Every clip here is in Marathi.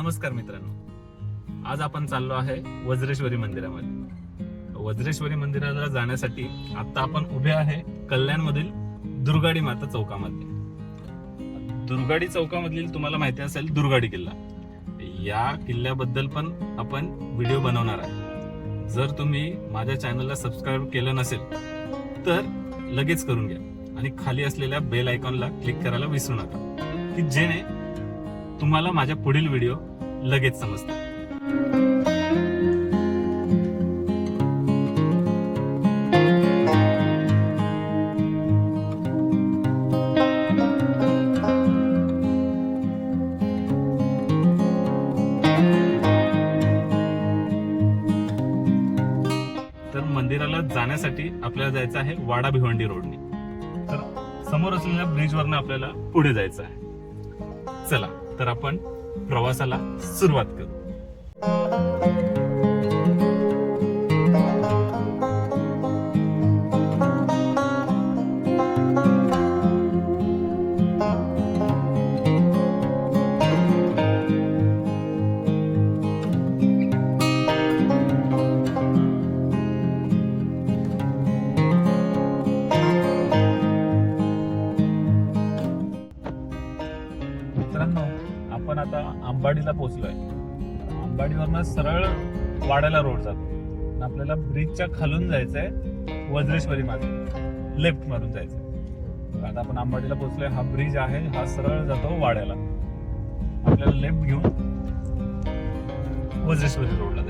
नमस्कार मित्रांनो. आज आपण चाललो आहे वज्रेश्वरी मंदिरामध्ये. वज्रेश्वरी मंदिराला जाण्यासाठी आता आपण उभे आहे कल्याणमधील दुर्गाडी माता चौकामध्ये. दुर्गाडी चौकामधील तुम्हाला माहिती असेल दुर्गाडी किल्ला. या किल्ल्याबद्दल पण आपण व्हिडिओ बनवणार आहे. जर तुम्ही माझ्या चॅनलला सबस्क्राईब केलं नसेल तर लगेच करून घ्या आणि खाली असलेल्या बेल आयकॉनला क्लिक करायला विसरू नका की जेणे तुम्हाला माझ्या पुढील व्हिडिओ लगेच समजतं. तर मंदिराला जाण्यासाठी आपल्याला जायचं आहे वाडा भिवंडी रोडने. तर समोर असलेल्या ब्रिजवरनं आपल्याला पुढे जायचं आहे. चला तर आपण प्रवासाला सुरुवात करू. आता आंबाडीला पोहोचलोय. आंबाडीवरनं सरळ वाड्याला रोड जातो. आणि आपल्याला ब्रिजच्या खालून जायचंय वज्रेश्वरी मार्ग. लेफ्ट मारून जायचंय. आता आपण आंबाडीला पोहोचलोय. हा ब्रिज आहे. हा सरळ जातो वाड्याला. आपल्याला लेफ्ट घेऊन वज्रेश्वरी रोडला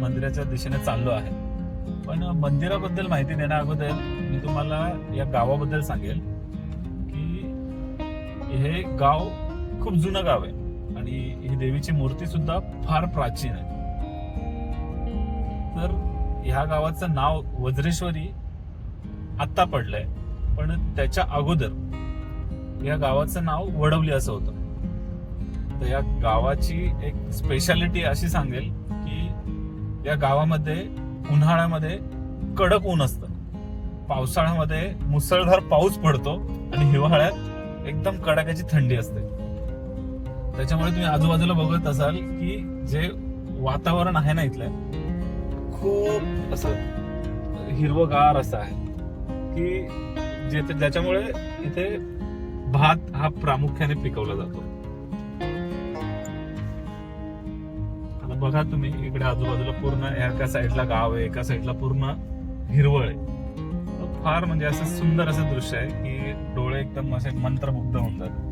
मंदिराच्या दिशेने चाललो आहे. पण मंदिराबद्दल माहिती देण्या अगोदर मी तुम्हाला या गावाबद्दल सांगेल की हे गाव खूप जुनं गाव आहे आणि ही देवीची मूर्ती सुद्धा फार प्राचीन आहे. तर ह्या गावाचं नाव वज्रेश्वरी आत्ता पडलंय पण त्याच्या अगोदर या गावाचं नाव वडवली असं होतं. तर या गावाची एक स्पेशालिटी अशी सांगेल या गावामध्ये उन्हाळ्यामध्ये कडक ऊन असतं. पावसाळ्यामध्ये मुसळधार पाऊस पडतो आणि हिवाळ्यात एकदम कडाक्याची थंडी असते. त्याच्यामुळे तुम्ही आजूबाजूला बघत असाल की जे वातावरण आहे ना इथलं खूप असं हिरवगार असं आहे. की जे ज्याच्यामुळे इथे भात हा प्रामुख्याने पिकवला जातो. बघा तुम्ही इकडे आजूबाजूला पूर्ण एका साईडला गाव आहे एका साईडला पूर्ण हिरवळ आहे. फार म्हणजे असं सुंदर असं दृश्य आहे की डोळे एकदम असे मंत्रमुग्ध होऊन जातात.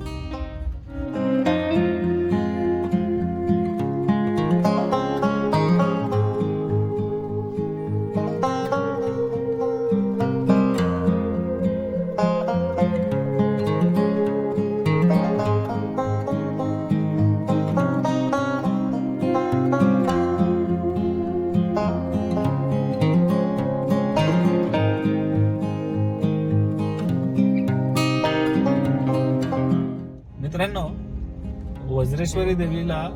मित्रांनो वज्रेश्वरी देवीला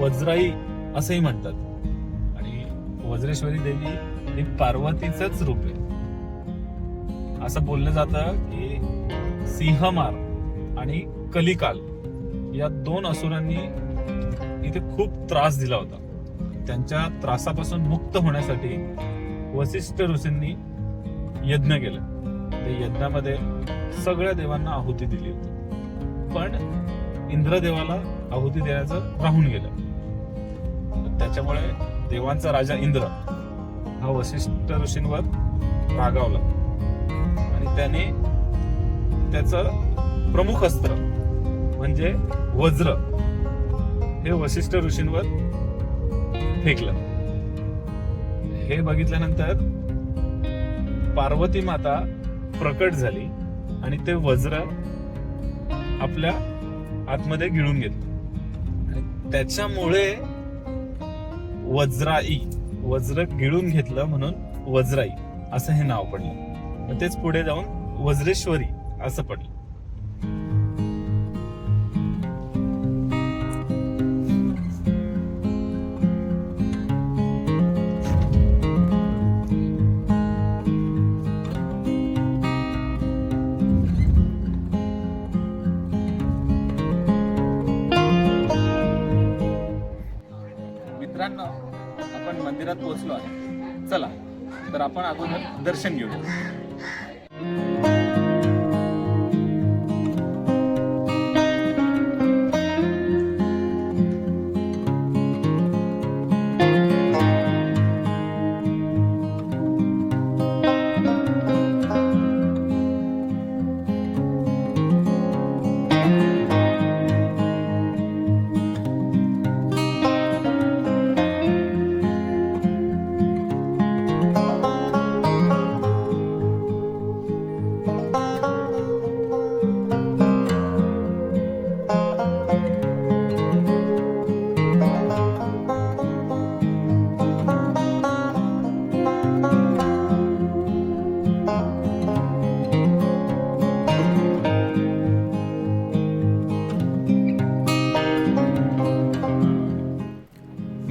वज्राई असंही म्हणतात. आणि वज्रेश्वरी देवी ही पार्वतीच रूप आहे. असं बोललं जातं की सिंहमार आणि कलिकाल या दोन असुरांनी इथे खूप त्रास दिला होता. त्यांच्या त्रासापासून मुक्त होण्यासाठी वसिष्ठ ऋषींनी यज्ञ केलं. त्या यज्ञामध्ये सगळ्या देवांना आहुती दिली होती. पण इंद्रदेवाला आहुती देण्याचं राहून गेलं. त्याच्यामुळे देवांचा राजा इंद्र हा वशिष्ठ ऋषींवर रागावला. आणि त्याने त्याचं प्रमुख अस्त्र म्हणजे वज्र हे वशिष्ठ ऋषींवर फेकलं. हे बघितल्यानंतर पार्वती माता प्रकट झाली आणि ते वज्र आपल्या आतमध्ये गिळून घेतलं आणि त्याच्यामुळे वज्राई वज्र गिळून घेतलं म्हणून वज्राई असं हे नाव पडलं. मग तेच पुढे जाऊन वज्रेश्वरी असं पडलं. आपण अगोदर दर्शन घेऊ.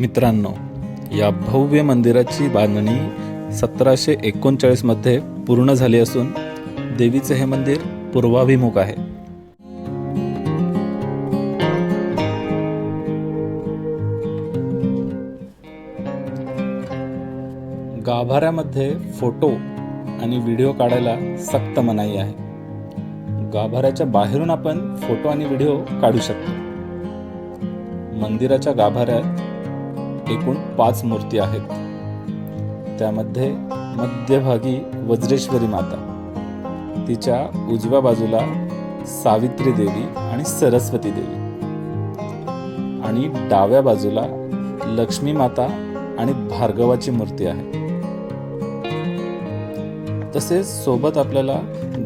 मित्रांनो या भव्य मंदिराची बांधणी सतराशे एकोणचाळीसमध्ये पूर्ण झाली असून देवीचे हे मंदिर पूर्वाभिमुख आहे. गाभाऱ्यामध्ये फोटो आणि व्हिडिओ काढायला सक्त मनाई आहे. गाभाऱ्याच्या बाहेरून आपण फोटो आणि व्हिडिओ काढू शकतो. मंदिराच्या गाभाऱ्यात एकूण पाच मूर्ती आहेत. त्यामध्ये मध्यभागी वज्रेश्वरी माता तिच्या उजव्या बाजूला सावित्री देवी आणि सरस्वती देवी आणि डाव्या बाजूला लक्ष्मी माता आणि भार्गवाची मूर्ती आहे. तसेच सोबत आपल्याला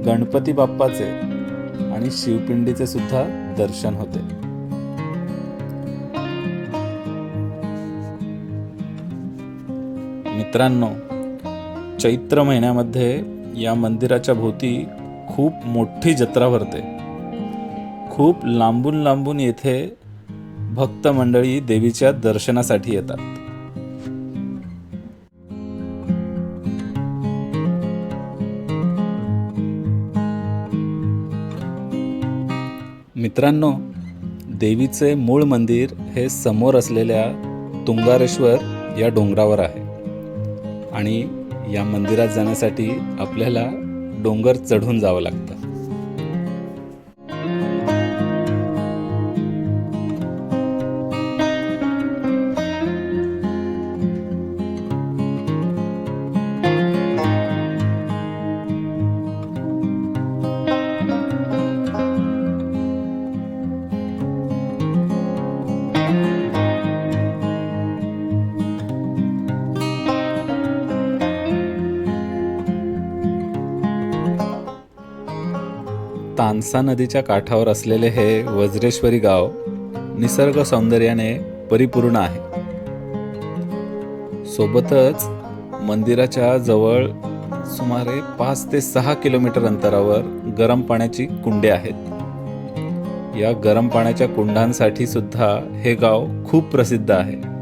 गणपती बाप्पाचे आणि शिवपिंडीचे सुद्धा दर्शन होते. मित्रांनो चैत्र महिन्यामध्ये या मंदिराच्या भोवती खूप मोठी जत्रा भरते. खूप लांबून लांबून येथे भक्त मंडळी देवीच्या दर्शनासाठी येतात. मित्रांनो देवीचे मूळ मंदिर हे समोर असलेल्या तुंगारेश्वर या डोंगरावर आहे. आणि या मंदिरात जाण्यासाठी आपल्याला डोंगर चढून जावं लागतं. तानसा नदीच्या काठावर असलेले हे वज्रेश्वरी गाव निसर्ग सौंदर्याने परिपूर्ण आहे. सोबतच मंदिराच्या जवळ सुमारे पाच ते सहा किलोमीटर अंतरावर गरम पाण्याची कुंडे आहेत. या गरम पाण्याच्या कुंडांसाठी सुद्धा हे गाव खूप प्रसिद्ध आहे.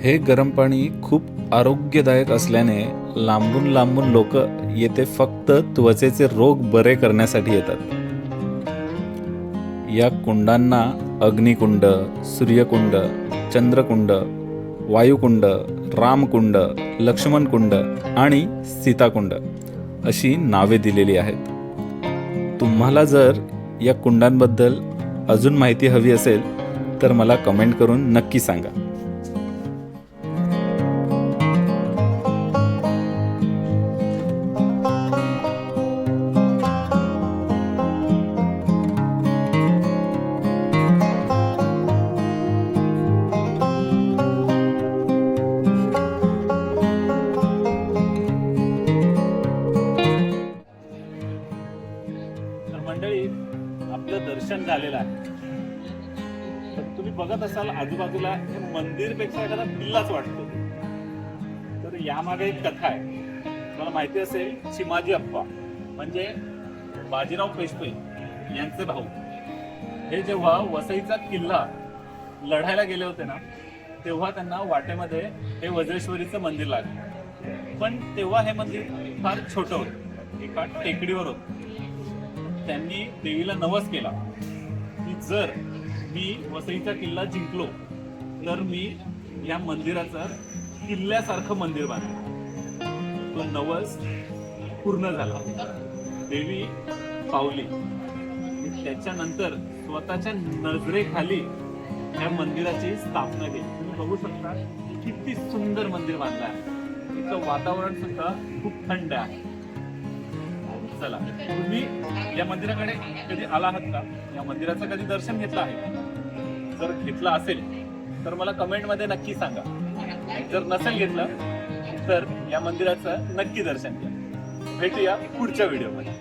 हे गरम पाणी खूप आरोग्यदायक असल्याने लांबून लांबून लोक येथे फक्त त्वचेचे रोग बरे करण्यासाठी येतात. या कुंडांना अग्निकुंड सूर्यकुंड चंद्रकुंड वायुकुंड रामकुंड लक्ष्मणकुंड आणि सीताकुंड अशी नावे दिलेली आहेत. तुम्हाला जर या कुंडांबद्दल अजून माहिती हवी असेल तर मला कमेंट करून नक्की सांगा. मंडळी आपलं दर्शन झालेलं आहे. तर तुम्ही बघत असाल आजूबाजूला हे मंदिरपेक्षा एखादा किल्लाच वाटतो. तर यामागे एक कथा आहे. मला माहिती असेल चिमाजी अप्पा म्हणजे बाजीराव पेशवे यांचे भाऊ. हे जेव्हा वसईचा किल्ला लढायला गेले होते ना तेव्हा त्यांना वाटेमध्ये हे वज्रेश्वरीचं मंदिर लागलं. पण तेव्हा हे मंदिर फार छोटं होतं. एका टेकडीवर होतं. त्यांनी देवीला नवस केला. की जर मी वसईचा किल्ला जिंकलो तर मी या मंदिराचं किल्ल्यासारखं मंदिर बांधलं तो नवस पूर्ण झाला. देवी पावली. त्याच्यानंतर स्वतःच्या नजरेखाली या मंदिराची स्थापना केली. तुम्ही बघू शकता किती सुंदर मंदिर बांधलं आहे. इथं वातावरण सुद्धा खूप थंड आहे. चला. तुम्ही या मंदिराकडे कधी आला आहात का? या मंदिराचं कधी दर्शन घेतलं आहे? जर घेतलं असेल तर मला कमेंटमध्ये नक्की सांगा. जर नसेल घेतलं तर या मंदिराचं नक्की दर्शन घ्या. भेटूया पुढच्या व्हिडिओमध्ये.